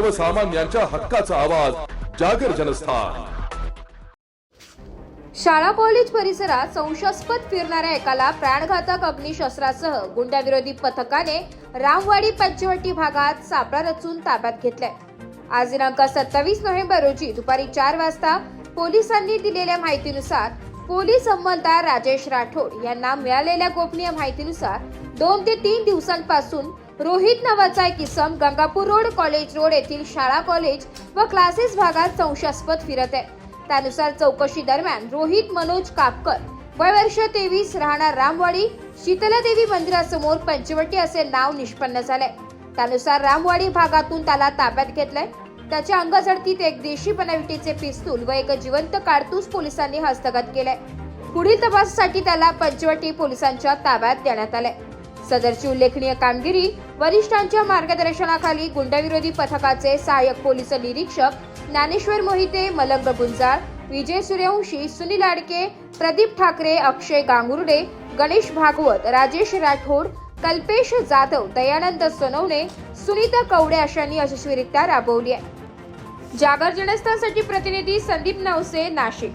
सर्वसामान्यांच्या हक्काचा आवाज जागर जनस्थान. शाळा कॉलेज परिसरात संशयास्पद फिरणाऱ्या एकाला प्राणघातक अग्निशस्त्रासह गुंडाविरोधी पथकाने रामवाडी पंचवटी भागात सापळा रचून ताब्यात घेतलाय. आज दिनांक सत्तावीस नोव्हेंबर रोजी दुपारी चार वाजता पोलिसांनी दिलेल्या माहितीनुसार पोलीस अंमलदार राजेश राठोड यांना मिळालेल्या गोपनीय माहितीनुसार दोन ते तीन दिवसांपासून रोहित नावाचा एक इसम गंगापूर रोड कॉलेज रोड येथील शाळा कॉलेज व क्लासेस भागात संशयास्पद फिरत आहे. त्यानुसार चौकशी दरम्यान रोहित मनोज कापकर वय वर्ष तेवीस राहणार रामवाडी शीतलादेवी मंदिरासमोर पंचवटी असे नाव निष्पन्न झाले त्यानुसार रामवाडी भागातून त्याला ताब्यात घेतलंय. त्याच्या अंगझडतीत एक देशी बनावटीचे पिस्तूल व एक जिवंत काडतूस पोलिसांनी हस्तगत केलंय. पुढील तपासासाठी त्याला पंचवटी पोलिसांच्या ताब्यात देण्यात आलंय. सदरची उल्लेखनीय कामगिरी वरिष्ठांच्या मार्गदर्शनाखाली गुंडविरोधी पथकाचे सहाय्यक पोलीस निरीक्षक ज्ञानेश्वर मोहिते मलंग गुंजाळ विजय सूर्यवंशी सुनील आडके प्रदीप ठाकरे अक्षय गांगुर्डे गणेश भागवत राजेश राठोड कल्पेश जाधव दयानंद सोनवणे सुनीता कवडे अशांनी यशस्वीरित्या राबवली आहे. जागर जनस्थानसाठी प्रतिनिधी संदीप नवसे नाशिक.